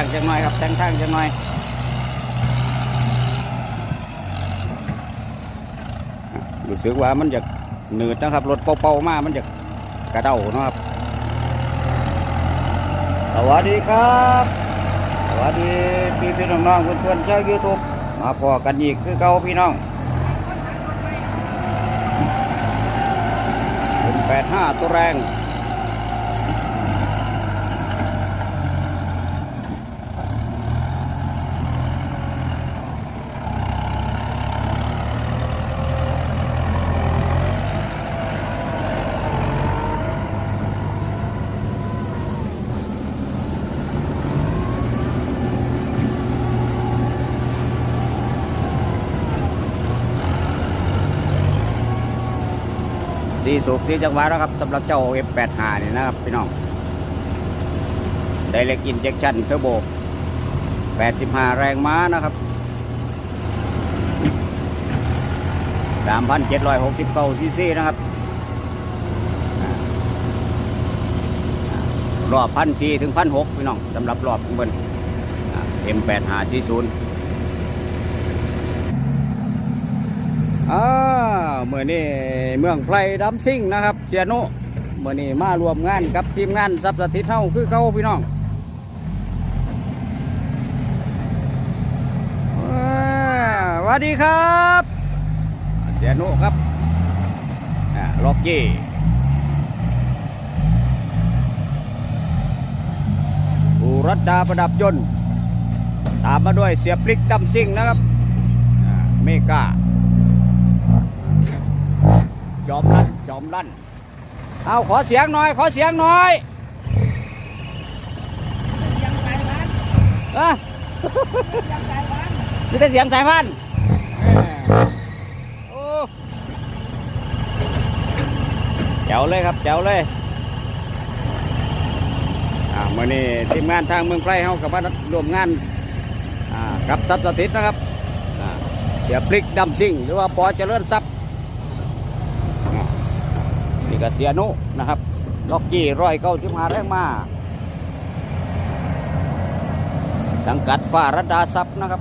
างจังหน่อยครับแต่งทางจังหน่อยรู้สึกว่ามันจะหนืดนะครับรถเป่าๆมามันจะกระเด้าเนาะครับ สวัสดีครับ สวัสดีพี่พี่อน้องๆเพื่อนๆชาวยูทูบมาพอกันอีกคือเก่าพี่น้องเป็นแปดห้าตัวแรง สูบสีจังหวะแล้วครับสำหรับเจ้า F85 นี่นะครับพี่น้องไดเล็กอินเจคชั่นเทอร์โบ85 แรงม้านะครับ 3,769ซีซีนะครับ รอบพันสี่ถึงพันหกพี่น้องสำหรับรอบของเบิ้น M8540 อ่า เมื่อนี้เมืองไพรดัมซิ่งนะครับเสียนุเมื่อนี้มารวมงานกับทีมงานซับสถิตเท่าคือเขาพี่น้องสวัสดีครับเสียนุครับล็อกกี้อุรัตดาประดับยนต์ตามมาด้วยเสียปลิกดัมซิ่งนะครับเมกา จอมลั่นจอมลั่นเอาขอเสียงหน่อย ขอเสียงหน่อยอะมีแต่เสียงสายพันธุ์โอ้แจ๋วเลยครับแจ๋วเลยอ่ามื่อนี้ทีมงานทางเมืองไพร่เฮากับมาร่วมงานอ่ากับทรัพย์สถิตนะครับอ่าเสียพลิกดำซิ่งหรือว่าปอเจริญทรัพย์นี่ ก็เสียนุนะครับล็อกกี้ร้อยเก้าสิบห้าแรงมาสังกัดฟ้ารัดาซับนะครับ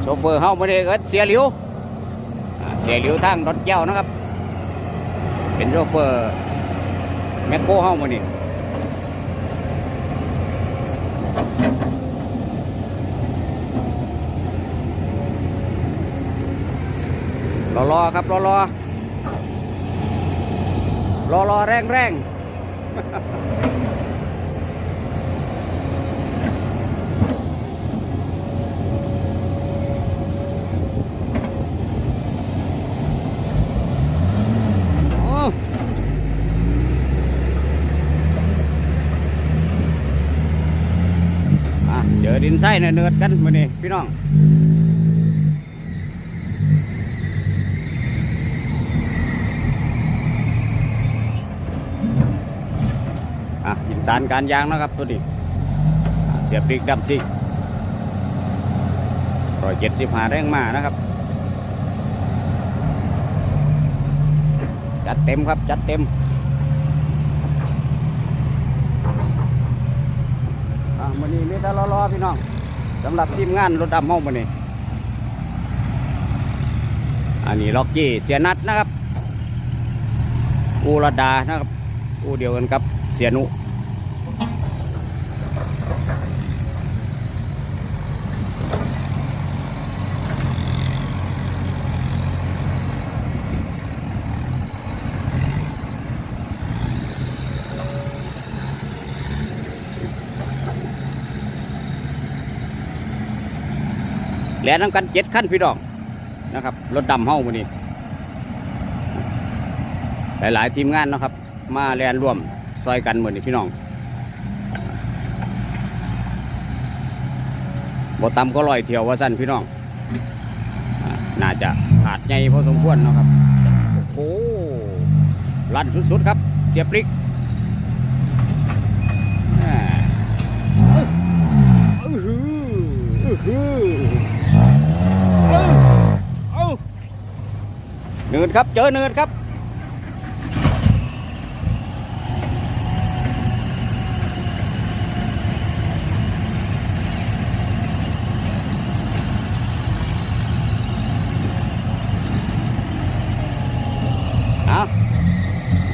โชเฟอร์เฮาไม่ได้ก็เสียหลิวเสียหลิวทางรถเจ้านะครับ เป็นโชเฟอร์แมคโครเฮามานี่ อรอๆครับรอรอรอรอแรงแรงอ้อะเจอดินไส้เนื้อๆกันมานี่พี่น้อง อะหินตานการยางนะครับตัวนี้เสียบพริกดำซิร้อยเจ็ดสิบห้าแรงมานะครับจัดเต็มครับจัดเต็มวันนี้มีแต่รอๆพี่น้องสำหรับทีมงานรถดำห้องวันนี้อันนี้ล็อกกี้เสียนัดนะครับ อูรดานะครับ อูเดียวกันครับเสียนุ แล่นน้ำกันเจ็ดขั้นพี่น้องนะครับรถดำเฮ้าวันนี้หลายๆทีมงานนะครับ มาแลนร่วมซอยกันเหมือนพี่น้องบ่ต่ำก็ลอยเที่ยวว่าสั้นพี่น้องอน่าจะขาดใหญ่พอสมควรนะครับ โอ้โหลั่นสุดๆครับเสียบลิก เนินครับเจอเนินครับ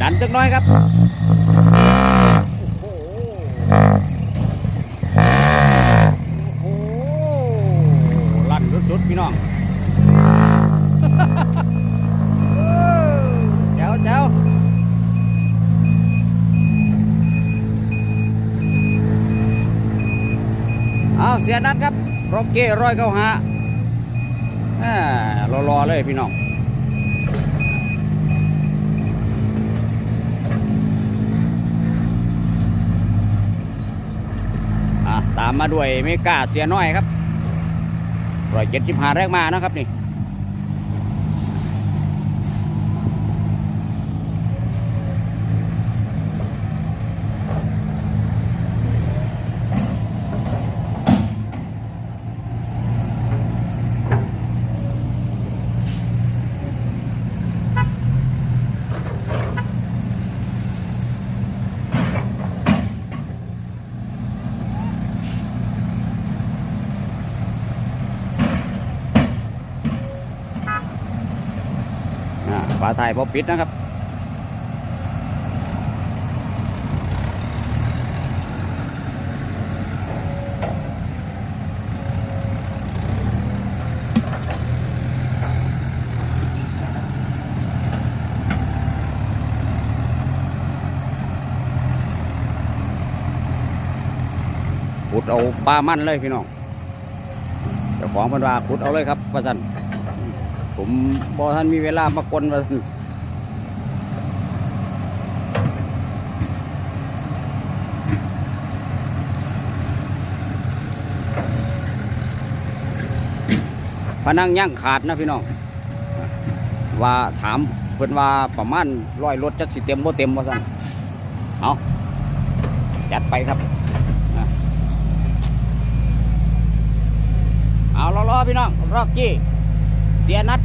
ดันตึกน้อยครับ เสียนัดครับโรเก้ร้อยเก้าหาอ่ารอๆเลยพี่น้องตามมาด้วยเมกาเสียน้อยครับร้อยเจ็ดสิบห้าแรกมานะครับนี่ ฝาไทายพอปิดนะครับ ขุดเอาปลามันเลยพี่น้องเจ้าของพันว่าขุดเอาเลยครับว่าสัน ผมบอท่านมีเวลามากวนว่าซั่นพนังย่างขาดนะพี่น้องว่าถามเพิ่อนว่าประมาณร้อยรถจักสิเต็มบ่เต็มว่าซั่นเอาจัดไปครับเอารอๆพี่น้องรอกกี้เสียนัด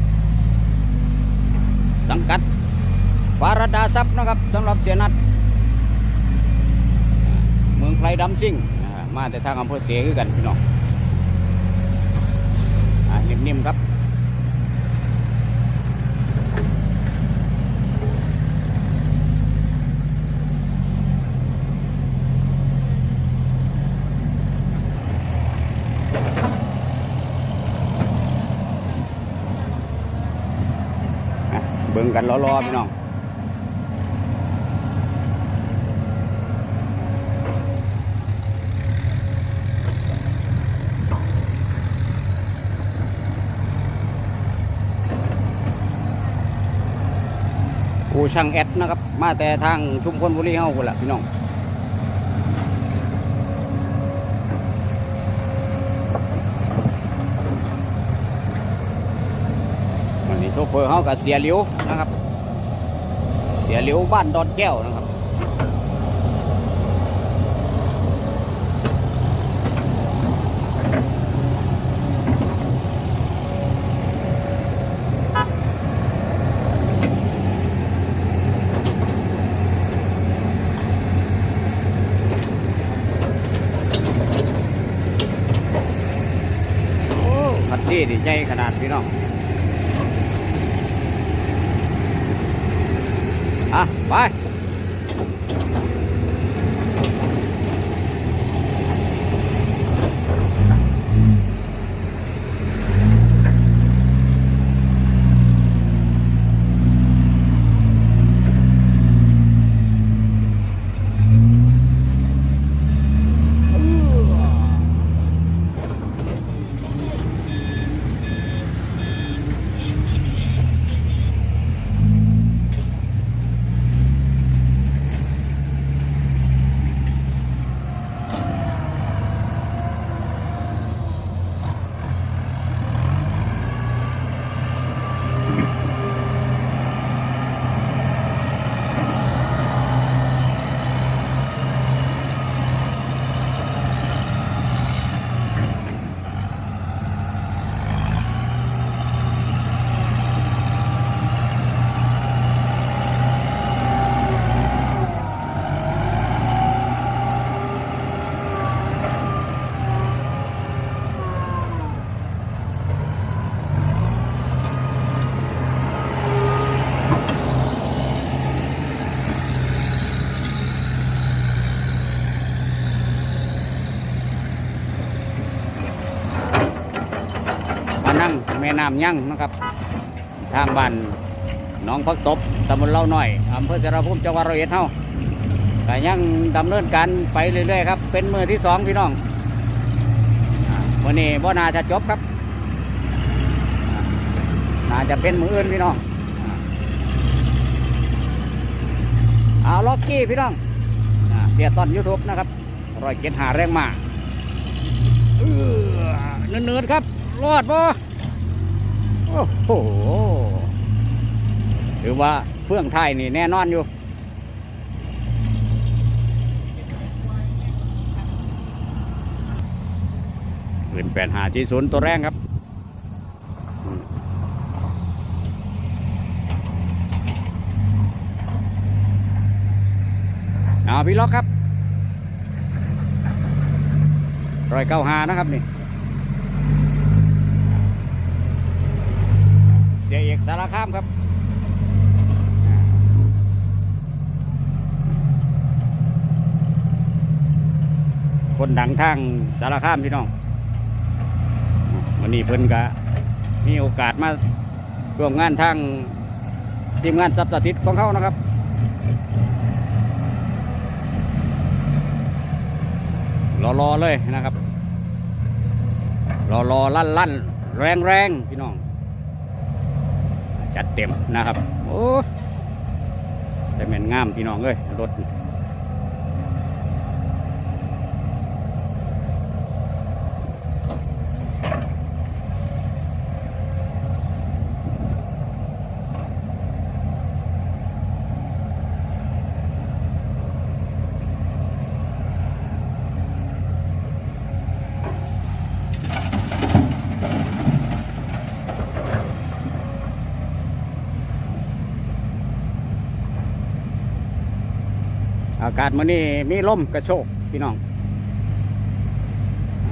สังกัดฟารดาซับนะครับสำหรับเสียนัดเมืองไพรดำซิ่งมาแต่ทางอำเภอเสียคือกันพี่น้องอ่านิ่มๆครับ กันรอๆพี่น้องผู้ช่างแอดนะครับ มาแต่ทางชุมพลบุรีเฮาคนละพี่น้อง วันนี้ โชเฟอร์เขากับเสียเหลียวนะครับ เสียเหลียวบ้านดอนแก้วนะครับโอ้คัดซี่ดีใจขนาดพี่น้อง อะ ไป อ นั่งแม่น้ำยั่งนะครับ ทางบ้านหนองพักตบตำบลเล่าหน่อยอำเภอสระภูมิจังหวัดร้อยเอ็ดเฮาแต่ยังดำเนินการไปเรื่อยๆครับ เป็นมือที่สองพี่น้องวันนี้บ่นาจะจบครับอาน่าจะเป็นมืออื่นพี่น้องอาเอาล็อกกี้พี่น้องอเสียตอนยูทูบนะครับร้อยเก็ดหาแรงมาเออเนื้อๆครับ รอดบ่ โอ้โหถือว่าเฟื่องไทยนี่แน่นอนอยู่ปืนแปดหาจีศูนย์ตัวแรงครับเอาพี่ล็อกครับรอยเก้าหานะครับนี่ เสียเอกสารคามครับคนดังทางสารคามพี่น้องวันนี้เพิ่นก็มีโอกาสมาร่วมงานทางทีมงานสับสถิตของเขานะครับ รอๆเลยนะครับ รอๆลั่นลั่นแรงแรงๆ พี่น้อง จัดเต็มนะครับ โอ้แต่แม่นงามพี่น้องเอ้ยรถากาศมื้อนี้มีลมกระโชกพี่น้องอ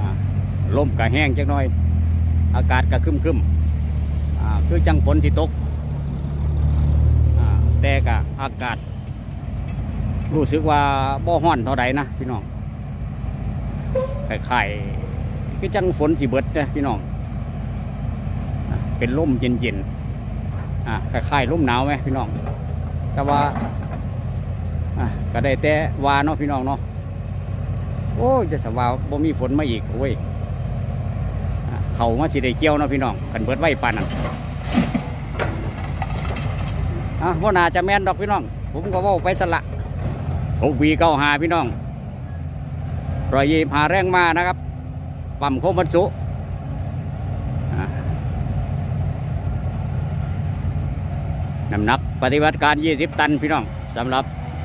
ลมกระแห้งจักหน่อย อากาศกระคึมคึมๆคือจังฝนที่ตกแต่กะอากาศ รู้สึกว่าบ่ฮ้อนเท่าใดนะพี่น้องไข่ๆคือจังฝนสิเบิดนะพี่น้องเป็นลมเย็นๆอ่าคล้ายๆลมหนาวไหมพี่น้อง แต่ว่า อะก็ได้แต่วาเนาะพี่น้องเนาะโอ้จะสวาบ่มีฝนมาอีกโอ้ยอเขามาสิได้เกี่ยวเนาะพี่น้องกันเบิดไว้ปานนั้นอะบ่น่าจะแม่นดอกพี่น้อง ผมก็ว้าไปสละหกวีเก้าหาพี่น้องรอยยีพาแรงมานะครับ ปั๊มโคมบรรจุน้ำหนักปฏิบัติการ 20 ตันพี่น้องสำหรับ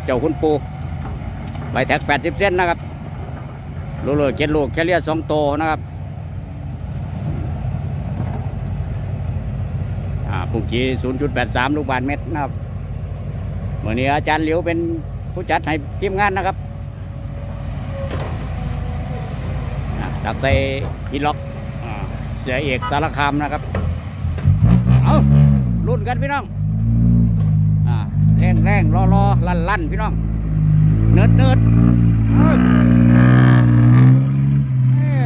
จ้าคุณปูใบแท็ก 80 เส้นนะครับลูกเลยเจ็ดลูกแคเลียสองโตนะครับอ่าปุ่งจี0.83 ลูกบาทเมตรนะครับเมื่อนี้อาจารย์เหลียวเป็นผู้จัดให้ทีมงานนะครับตักใส่ฮีล็อกอ่เสียเอกสารคามนะครับ เอารุ่นกันพี่น้อง แรงรงรอรอลั่นลั่นพี่น้อง เนิดเนิดเอ้ยแม่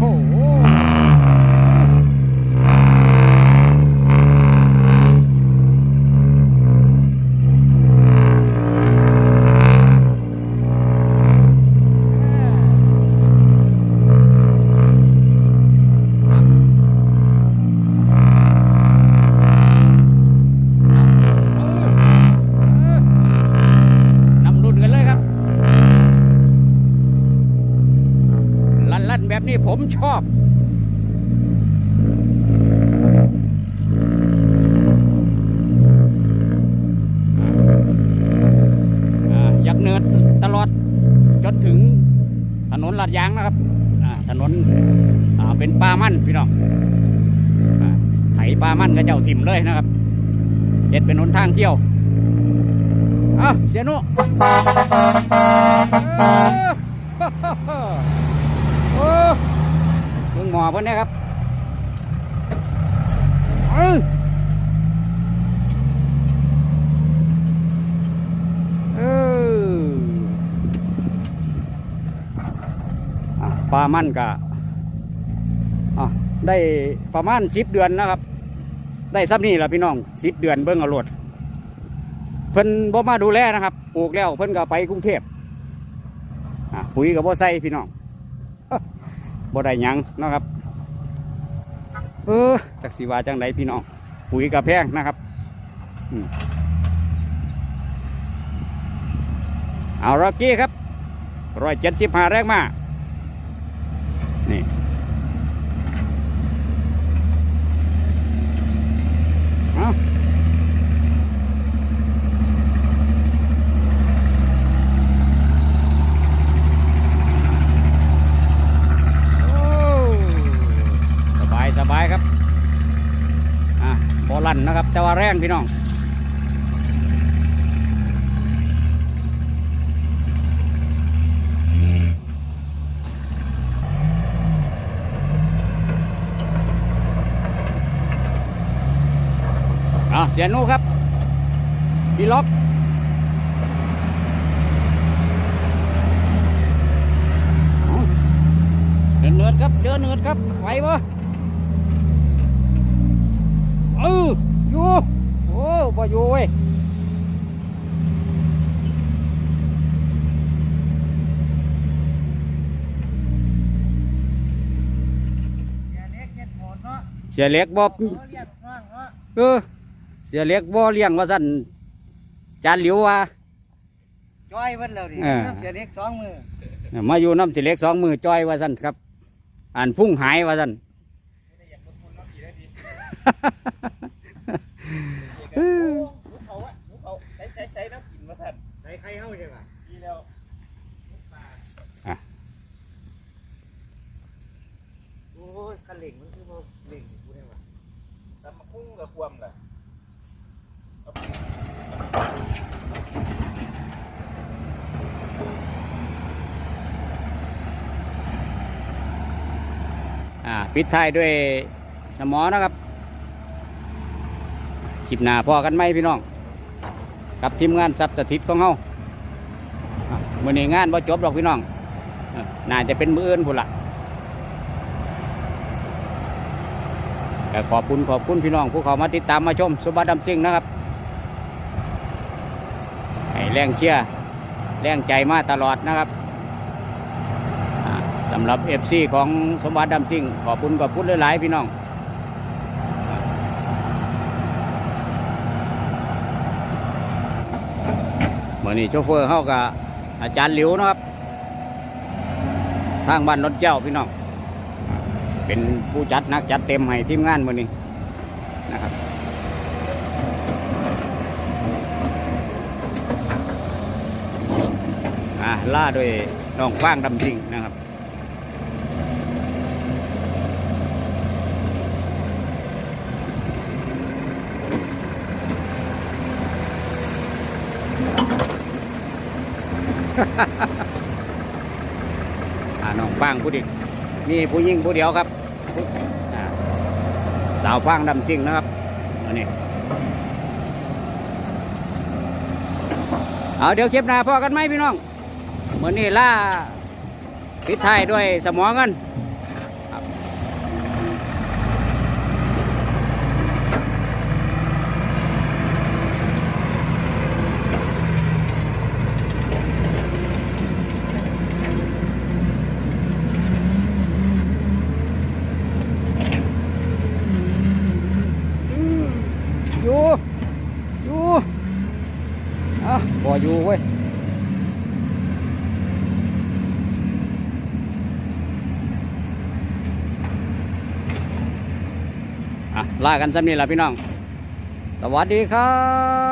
โอ้โหนำรุ่นกันเลยครับ ลั่นลั่นแบบนี้ผมชอบ อ่าอยากเนินตลอดจนถึ งถนนลาดยางนะครับถนนเป็นป่ามั่นพี่น้องไถป่ามั่นก็เจ้าถิ่มเลยนะครับเด็ดเป็นหนทางเที่ยวอ้าเสียหนุโอ้มึงหมอเพิ่นนะครับเออะ ปลามันกะได้ประมาณสิบเดือนนะครับ ได้ซ้ำนี่แหละพี่น้องสิบเดือนเบิ้งเอารถเพิ่นบ่มาดูแลนะครับปลูกแล้วเพิ่นก็ไปกรุงเทพอะปุ๋ยกับบ่ใส่พี่น้องบ่ได้ยังนะครับเออจักสีว่าจังไดพี่น้องปุ๋ยกับแพงนะครับอเอาร็อกกี้ครับร้อยเจ็ดสิบห้าแรงมา นี่อาโอ้สบายสบายครับ อะบอลันนะครับ แต่ว่าแรงพี่น้อง เสียนูครับพี่ล็อกเดินเนิดครับเจอเนิดครับไหวปะเอออยู่โอ้บ่อยู่เว้ยเสียเล็กบองเออ สียเล็กบ่เลี้ยงว่าสั่นจานหลิวว่าจ้อยเพิ่นแล้วดิเออ น้ำเสียเล็กสองมือมาอยู่น้ำเสียเล็กสองมือจ้อยว่าสั่นครับ อ่านพุ่งหายว่าสั่นใส่ใครเข้าใช่ปะโอ้ยคันเหล่งมันคือบ่เหล่งกูได้ปะ ตำมะคุ้งกับความล่ะ อ่า ปิดท้ายด้วยสมอนะครับคลิปหน้าพอกันไหมพี่น้อง กับทีมงานสับสถิตของเฮาอะมื่อนี้งานบ่จบหรอกพี่น้องน่าจะเป็นมืออื่นพุ่นละแต่ขอบคุณขอบคุณพี่น้องผู้เขามาติดตามมาชมสุบัติดำซิ่งนะครับให้แรงเชียร์แรงใจมาตลอดนะครับ สำหรับ FC ของสมบัติดำซิ่ง ขอบคุณขอบคุณหลายๆพี่น้องเมื่อนี้โชเฟอร์เขากับอาจารย์หลิวนะครับ ทางบ้านรถเจ้าพี่น้อง เป็นผู้จัดนักจัดเต็มให้ทีมงานเมื่อนี้นะครับอ่าล่าด้วยน้องฟางดำซิ่งนะครับ น้องฟางผู้เด็กมีผู้ยิ่งผู้เดียวครับสาวฟางดำซิ่งนะครับอันนี้เอาเดี๋ยวคลิปหน้าพอกันไหมพี่น้องเหมือนนี่ล่าพิดท้ายด้วยสมองกันครับอยู่อยู่อะพออยู่เว้ย อะ ลากันสำนี้ละพี่น้อง สวัสดีครับ